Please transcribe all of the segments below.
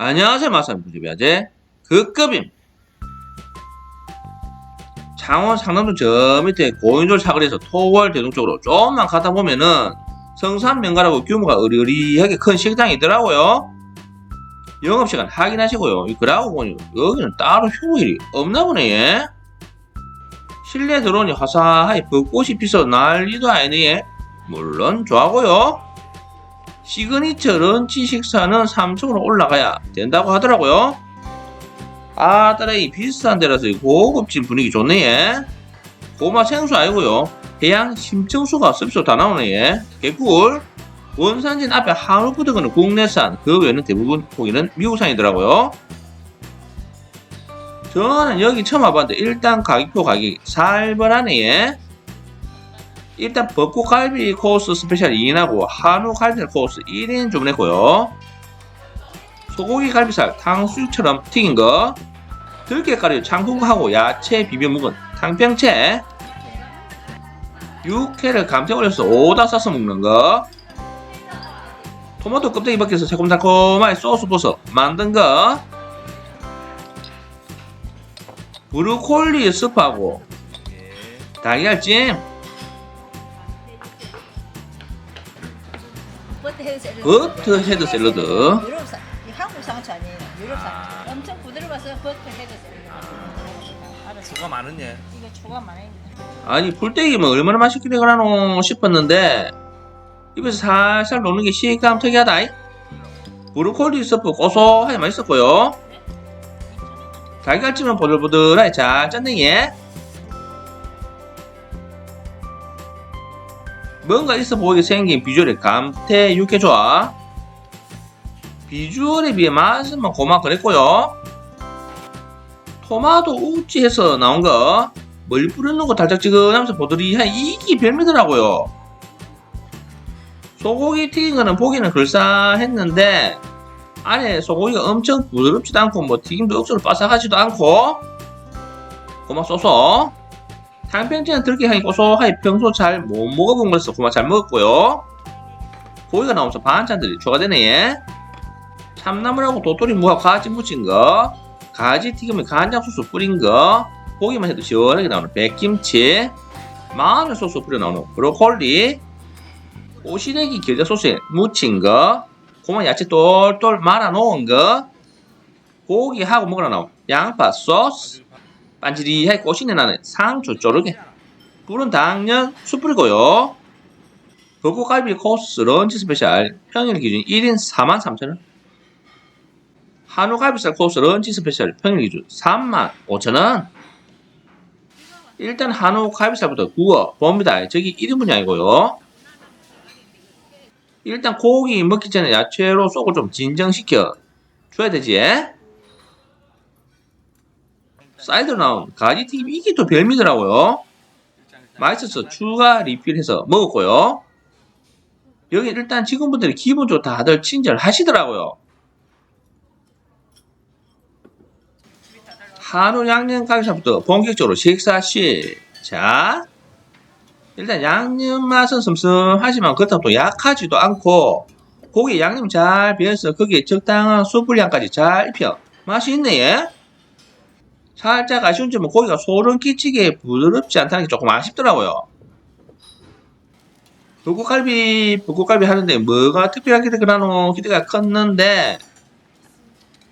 안녕하세요 마사님 부집이야제 극급임. 창원 상남동 저 밑에 고인돌 사거리에서 토월 대동 쪽으로 조금만 가다 보면은 성산명가라고 규모가 어리어리하게 큰 식당이 있더라고요. 영업시간 확인하시고요. 그러고 보니 여기는 따로 휴무일이 없나 보네 예? 실내 들어오니 화사하게 벚꽃이 피서 난리도 아니네 예? 물론 좋아하고요 시그니처 런치 식사는 3층으로 올라가야 된다고 하더라고요. 아, 따라 이 비싼 데라서 이 고급진 분위기 좋네, 예. 고마 생수 아니고요. 해양 심층수가 습수 다 나오네, 예. 개꿀. 원산진 앞에 한우 푸드는 국내산, 그 외에는 대부분 고기는 미국산이더라고요. 저는 여기 처음 와봤는데 일단 가격표 가격이 살벌하네, 예. 일단 벚꽃갈비 코스 스페셜 2인하고 한우 갈비 코스 1인 주문했고요. 소고기 갈비살 탕수육처럼 튀긴 거, 들깨가루 장국하고 야채 비벼 먹은 탕평채, 육회를 감태 올려서 오다 싸서 먹는 거, 토마토 껍데기 벗겨서 새콤달콤하게 소스 버섯 만든 거, 브로콜리 스프하고 달걀찜, 버터 헤드 샐러드. 버터 헤드 샐러드. 유럽산. 이 한국 상처 아니에요. 유럽산. 아. 엄청 부드러워서 버터 헤드 샐러드. 알았어. 수가 많은 예. 이거 초가 많아요. 아니 풀떼기면 얼마나 맛있게 그러노 싶었는데 입에서 살살 녹는 게 식감 특이하다 이. 브로콜리 스프 고소하게 맛있었고요 달걀찜은 보들보들하게 잘 짰네 얘 뭔가 있어 보이게 생긴 비주얼의 감태 육회 좋아 비주얼에 비해 맛은 고마 그랬고요. 토마토 우찌해서 나온 거 멀리 뿌려놓은 거 달짝지근하면서 보드리한 이게 별미더라고요. 소고기 튀긴 거는 보기는 그럴싸했는데 안에 소고기가 엄청 부드럽지도 않고 뭐 튀김도 억수로 바삭하지도 않고 고마 쏘서 탕평채는 들깨 향이 고소하게 평소 잘 못 먹어본 거라서 고마 잘 먹었고요. 고기가 나오면서 반찬들이 추가되네 얘. 참나물하고 도토리 무하고 가지 무친 거 가지 튀김에 간장 소스 뿌린 거 보기만 해도 시원하게 나오는 백김치, 마늘 소스 뿌려 나오는 브로콜리, 오시래기 겨자 소스에 묻힌 거, 고만 야채 똘똘 말아 놓은 거, 고기하고 먹으러 나온 양파 소스, 반지리하게 꼬시내 나는 상추 쪼르게, 불은 당면 숯 뿌리고요. 벚꽃갈비 코스 런치 스페셜 평일 기준 1인 43,000원 한우갈비살 코스 런치 스페셜 평일 기준 35,000원 일단 한우 갈비살부터 구워 봅니다. 저기 1인분이 아니고요. 일단 고기 먹기 전에 야채로 속을 좀 진정시켜 줘야 되지. 사이드로 나온 가지튀김 이게 또 별미더라고요. 맛있어서 추가 리필해서 먹었고요. 여기 일단 직원분들이 기본적으로 다들 친절하시더라고요. 한우 양념 가게살부터 본격적으로 식사 시작. 일단 양념 맛은 슴슴하지만 그렇다고 또 약하지도 않고 고기 양념 잘 배어서 거기에 적당한 수분량까지 잘 입혀 맛이 있네 예. 살짝 아쉬운 점은 고기가 소름 끼치게 부드럽지 않다는 게 조금 아쉽더라고요. 불고갈비 불고갈비 하는데 뭐가 특별하게 그러노 기대가 컸는데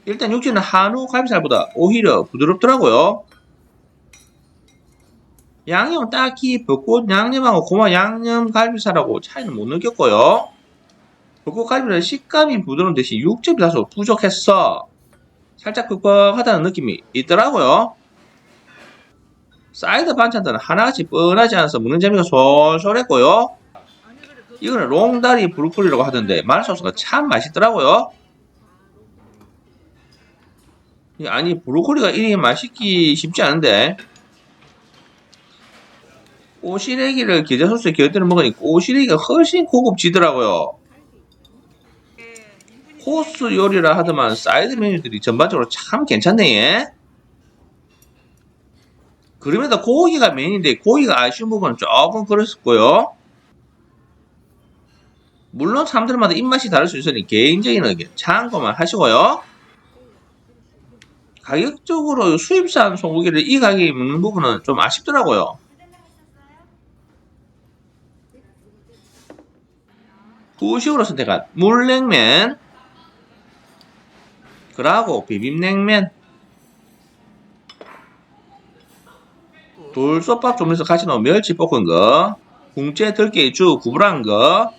일단 육지는 한우 갈비살보다 오히려 부드럽더라고요. 양념은 딱히 벚꽃 양념하고 고마 양념 갈비살하고 차이는 못 느꼈고요. 벚꽃 갈비는 식감이 부드러운 대신 육즙이 다소 부족했어. 살짝 퍽퍽하다는 느낌이 있더라고요. 사이드 반찬들은 하나같이 뻔하지 않아서 먹는 재미가 솔솔했고요. 이거는 롱다리 브로콜리라고 하던데 말소스가 참 맛있더라고요. 아니 브로콜리가 이리 맛있기 쉽지 않은데 꼬시래기를 겨자 소스에 곁들여 먹으니까 꼬시래기가 훨씬 고급지더라고요 코스 요리라 하더만 사이드 메뉴들이 전반적으로 참 괜찮네 예? 그럼에도 고기가 메인인데 고기가 아쉬운 부분은 조금 그랬었고요 물론 사람들마다 입맛이 다를 수 있으니 개인적인 의견 참고만 하시고요 가격적으로 수입산 소고기를 이 가격에 먹는 부분은 좀 아쉽더라고요. 후식으로 선택한 물냉면, 그러고 비빔냉면, 돌솥밥 조면서 같이 넣은 멸치 볶은 거, 궁채 들깨 주 구부란 거,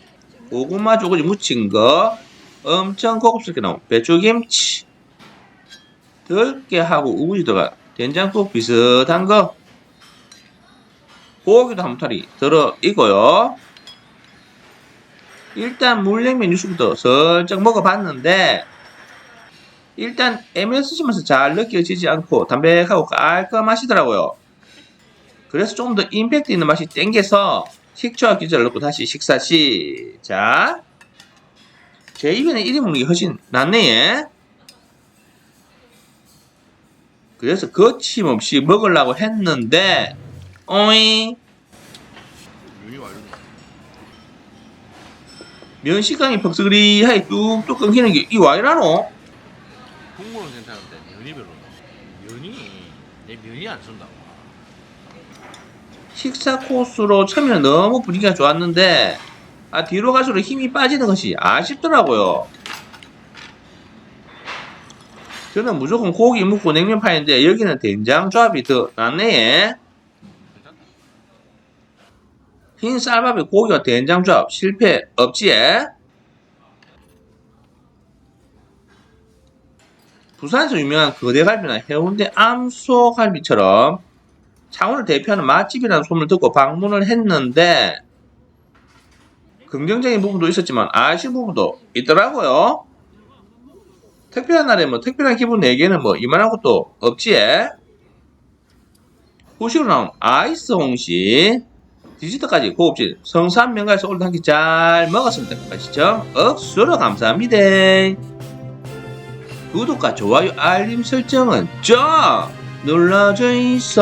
고구마 조거지 무친 거, 엄청 고급스럽게 나온 배추김치, 들깨하고 우거지 들어간 된장국 비슷한 거, 고기도 한 무타리 들어 있고요. 일단 물냉면 육수부터 살짝 먹어봤는데 일단 MSG면서 잘 느껴지지 않고 담백하고 깔끔하시더라고요. 그래서 좀 더 임팩트 있는 맛이 땡겨서 식초와 기절을 넣고 다시 식사 시작. 제 입에는 이리 먹는 게 훨씬 낫네. 예. 그래서 거침없이 먹으려고 했는데 어이 윤이 완료. 면식감이 퍽스그리하게 뚝뚝 끊기는 게 이 와이라노? 국물은 괜찮은데 면이 별로다. 면이 내 면이 안 쓴다고. 식사 코스로 처음에는 너무 분위기가 좋았는데 아 뒤로 갈수록 힘이 빠지는 것이 아쉽더라고요. 저는 무조건 고기 묵고 냉면 파인데 여기는 된장 조합이 더 낫네. 흰 쌀밥에 고기와 된장 조합 실패 없지? 부산에서 유명한 거대갈비나 해운대 암소갈비처럼 창원을 대표하는 맛집이라는 소문을 듣고 방문을 했는데 긍정적인 부분도 있었지만 아쉬운 부분도 있더라고요. 특별한 날에 뭐 특별한 기분 내기에는 뭐 이만한 것도 없지. 후식으로 나온 아이스 홍시 디지털까지 고급진 성산 명가에서 오늘 한끼 잘 먹었습니다. 아시죠? 억수로 감사합니다. 구독과 좋아요 알림 설정은 좀 눌러주이소.